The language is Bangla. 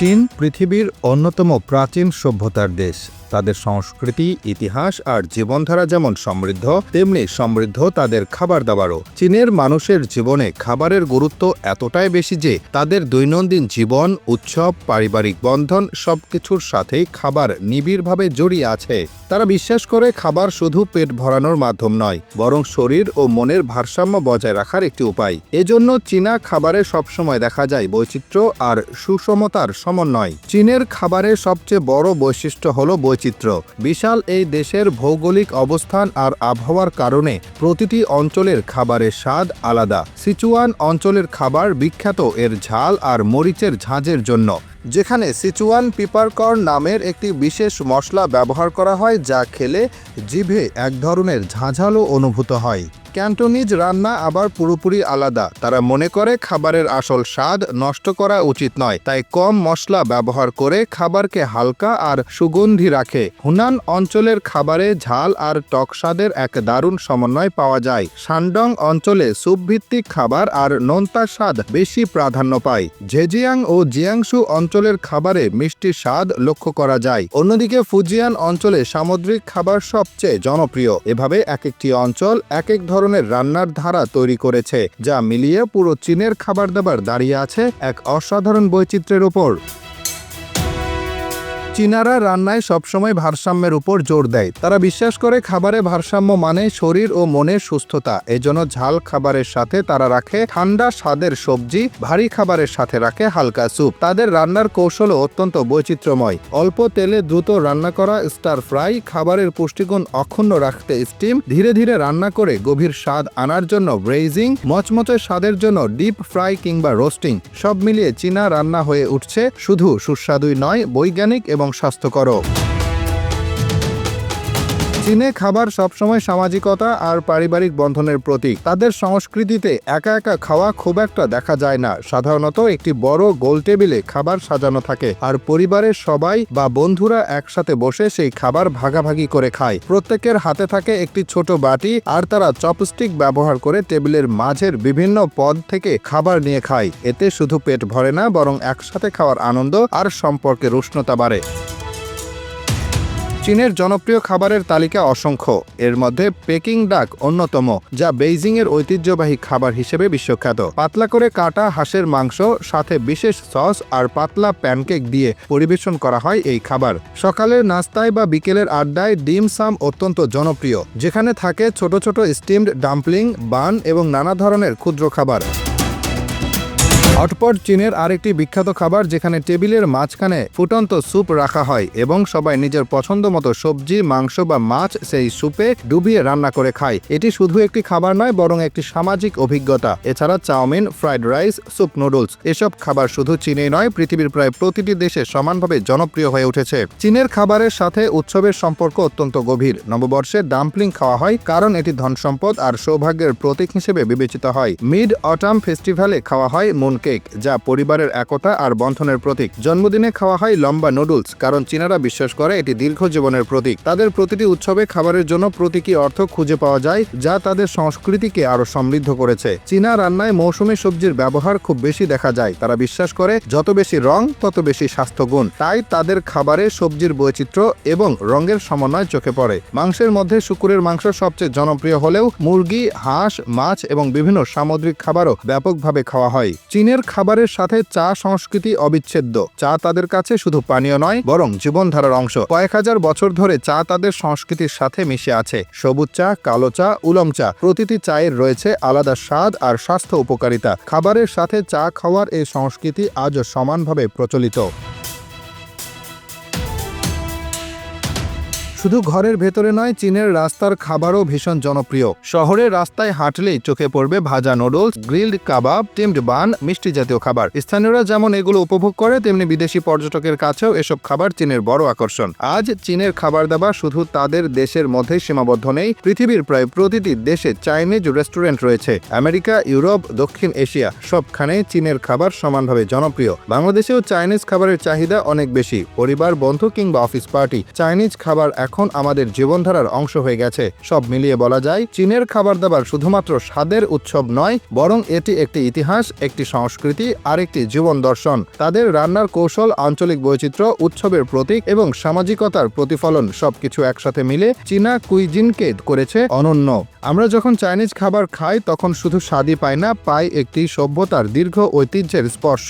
চীন পৃথিবীর অন্যতম প্রাচীন সভ্যতার দেশ। তাদের সংস্কৃতি, ইতিহাস আর জীবনধারা যেমন সমৃদ্ধ, তেমনি সমৃদ্ধ তাদের খাবার দাবারও। চীনের মানুষের জীবনে খাবারের গুরুত্ব এতটাই বেশি যে তাদের দৈনন্দিন জীবন, উৎসব, পারিবারিক বন্ধন সবকিছুর সাথেই খাবার নিবিড়ভাবে জড়িয়ে আছে। তারা বিশ্বাস করে খাবার শুধু পেট ভরানোর মাধ্যম নয়, বরং শরীর ও মনের ভারসাম্য বজায় রাখার একটি উপায়। এজন্য চীনা খাবারে সবসময় দেখা যায় বৈচিত্র্য আর সুষমতার সমন্বয়। চীনের খাবারের সবচেয়ে বড় বৈশিষ্ট্য হল বৈচিত্র্য। বিশাল এই দেশের ভৌগোলিক অবস্থান আর আবহাওয়ার কারণে প্রতিটি অঞ্চলের খাবারের স্বাদ আলাদা। সিচুয়ান অঞ্চলের খাবার বিখ্যাত এর ঝাল আর মরিচের ঝাঁঝের জন্য। যেখানে সিচুয়ান পিপারকর্ন নামের একটি বিশেষ মশলা ব্যবহার করা হয় যা খেলে জিভে এক ধরনের ঝাঁঝালো অনুভূত হয়। ক্যান্টোনিজ রান্না আবার পুরোপুরি আলাদা। তারা মনে করে খাবারের আসল স্বাদ নষ্ট করা উচিত নয়, তাই কম মশলা ব্যবহার করে খাবারকে হালকা আর সুগন্ধি রাখে। হুনান অঞ্চলের খাবারে ঝাল আর টক স্বাদের এক দারুণ সমন্বয় পাওয়া যায়। শানডং অঞ্চলে স্যুপভিত্তিক খাবার আর নোনতা স্বাদ বেশি প্রাধান্য পায়। ঝেজিয়াং ও জিয়াংশু অঞ্চলের খাবারে মিষ্টি স্বাদ লক্ষ্য করা যায়। অন্যদিকে ফুজিয়ান অঞ্চলে সামুদ্রিক খাবার সবচেয়ে জনপ্রিয়। এভাবে এক একটি অঞ্চল এক এক ধরনের রান্নার ধারা তৈরি করেছে, যা মিলিয়ে পুরো চীনের খাবার দাবার দাঁড়িয়ে আছে এক অসাধারণ বৈচিত্র্যের ওপর। চীনারা রান্নায় সবসময় ভারসাম্যের উপর জোর দেয়। তারা বিশ্বাস করে খাবারে ভারসাম্য মানে শরীর ও মনের সুস্থতা। এজন্য ঝাল খাবারের সাথে তারা রাখে ঠান্ডা স্বাদের সবজি, ভারী খাবারের সাথে রাখে হালকা স্যুপ। তাদের রান্নার কৌশলও অত্যন্ত বৈচিত্র্যময়। অল্প তেলে দ্রুত রান্না করা স্টার ফ্রাই খাবারের পুষ্টিগুণ অক্ষুণ্ণ রাখতে স্টিম, ধীরে ধীরে রান্না করে গভীর স্বাদ আনার জন্য ব্রেজিং, মচমচে স্বাদের জন্য ডিপ ফ্রাই কিংবা রোস্টিং। সব মিলিয়ে চীনা রান্না হয়ে উঠছে শুধু সুস্বাদুই নয়, বৈজ্ঞানিক এবং স্বাস্থ্যকরও। চীনে খাবার সবসময় সামাজিকতা আর পারিবারিক বন্ধনের প্রতীক। তাদের সংস্কৃতিতে একা একা খাওয়া খুব একটা দেখা যায় না। সাধারণত একটি বড় গোল টেবিলে খাবার সাজানো থাকে আর পরিবারের সবাই বা বন্ধুরা একসাথে বসে সেই খাবার ভাগাভাগি করে খায়। প্রত্যেকের হাতে থাকে একটি ছোট বাটি আর তারা চপস্টিক ব্যবহার করে টেবিলের মাঝের বিভিন্ন পদ থেকে খাবার নিয়ে খায়। এতে শুধু পেট ভরে না, বরং একসাথে খাওয়ার আনন্দ আর সম্পর্কের উষ্ণতা বাড়ে। চীনের জনপ্রিয় খাবারের তালিকা অসংখ্য। এর মধ্যে পেকিং ডাক অন্যতম, যা বেইজিংয়ের ঐতিহ্যবাহী খাবার হিসেবে বিশ্বখ্যাত। পাতলা করে কাটা হাঁসের মাংস, সাথে বিশেষ সস আর পাতলা প্যানকেক দিয়ে পরিবেশন করা হয় এই খাবার। সকালের নাস্তায় বা বিকেলের আড্ডায় ডিম, সাম অত্যন্ত জনপ্রিয়, যেখানে থাকে ছোট ছোট স্টিমড ডাম্পলিং, বান এবং নানা ধরনের ক্ষুদ্র খাবার। হটপট চীনের আরেকটি বিখ্যাত খাবার যেখানে টেবিলের মাঝখানে ফুটন্ত স্যুপ রাখা হয় এবং সবাই নিজের পছন্দ মতো সবজি, মাংস বা মাছ সেই স্যুপে ডুবিয়ে রান্না করে খায়। এটি শুধু একটি খাবার নয়, বরং একটি সামাজিক অভিজ্ঞতা। এছাড়া chowmein, fried rice, soup noodles এসব খাবার শুধু চীনে নয়, পৃথিবীর প্রায় প্রতিটি দেশে সমানভাবে জনপ্রিয় হয়ে উঠেছে। চীনের খাবারের সাথে উৎসবের সম্পর্ক অত্যন্ত গভীর। নববর্ষে ডাম্পলিং খাওয়া হয়, কারণ এটি ধন সম্পদ আর সৌভাগ্যের প্রতীক হিসেবে বিবেচিত হয়। মিড অটাম ফেস্টিভ্যালে খাওয়া হয় মুন কেক, যা পরিবারের একতা আর বন্ধনের প্রতীক। জন্মদিনে খাওয়া হয় লম্বা নুডলস, কারণ চীনারা বিশ্বাস করে এটি দীর্ঘ জীবনের প্রতীক। তাদের প্রতিটি উৎসবে খাবারের জন্য প্রতীকী অর্থ খুঁজে পাওয়া যায়, যা তাদের সংস্কৃতিকে আরও সমৃদ্ধ করেছে। চীনা রান্নায় মৌসুমী সবজির ব্যবহার খুব বেশি দেখা যায়। তারা বিশ্বাস করে, যত বেশি রং, তত বেশি স্বাস্থ্যগুণ। তাই তাদের খাবারে সবজির বৈচিত্র্য এবং রঙের সমন্বয় চোখে পড়ে। মাংসের মধ্যে শুকুরের মাংস সবচেয়ে জনপ্রিয় হলেও মুরগি, হাঁস, মাছ এবং বিভিন্ন সামুদ্রিক খাবারও ব্যাপকভাবে খাওয়া হয়। চীনের খাবারের সাথে চা সংস্কৃতি অবিচ্ছেদ্য। চা তাদের কাছে শুধু পানীয় নয়, বরং জীবনধারার অংশ। কয়েক হাজার বছর ধরে চা তাদের সংস্কৃতির সাথে মিশে আছে। সবুজ চা, কালো চা, উলম চা প্রতিটি চায়ের রয়েছে আলাদা স্বাদ আর স্বাস্থ্য উপকারিতা। খাবারের সাথে চা খাওয়ার এই সংস্কৃতি আজও সমানভাবে প্রচলিত। শুধু ঘরের ভেতরে নয়, চীনের রাস্তার খাবারও ভীষণ জনপ্রিয়। শহরের রাস্তায় হাঁটলেই চোখে পড়বে ভাজা নুডলস, গ্রিলড কাবাব, টিমড বান, মিষ্টি জাতীয় খাবার। স্থানীয়রা যেমন এগুলো উপভোগ করে, তেমনি বিদেশি পর্যটকের কাছেও এসব খাবার চীনের বড় আকর্ষণ। আজ চীনের খাবার দাবার শুধু তাদের দেশের মধ্যেই সীমাবদ্ধ নেই, পৃথিবীর প্রায় প্রতিটি দেশে চাইনিজ রেস্টুরেন্ট রয়েছে। আমেরিকা, ইউরোপ, দক্ষিণ এশিয়া সবখানে চীনের খাবার সমানভাবে জনপ্রিয়। বাংলাদেশেও চাইনিজ খাবারের চাহিদা অনেক বেশি। পরিবার, বন্ধু কিংবা অফিস পার্টি, চাইনিজ খাবার এখন এখন আমাদের জীবনধারার অংশ হয়ে গেছে। সব মিলিয়ে বলা যায়, চীনের খাবার দাবার শুধুমাত্র স্বাদের উৎসব নয়, বরং এটি একটি ইতিহাস, একটি সংস্কৃতি, আর একটি জীবন দর্শন। তাদের রান্নার কৌশল, আঞ্চলিক বৈচিত্র্য, উৎসবের প্রতীক এবং সামাজিকতার প্রতিফলন সবকিছু একসাথে মিলে চীনা কুইজিনকে করেছে অনন্য। আমরা যখন চাইনিজ খাবার খাই, তখন শুধু স্বাদই পাই না, পাই একটি সভ্যতার দীর্ঘ ঐতিহ্যের স্পর্শ।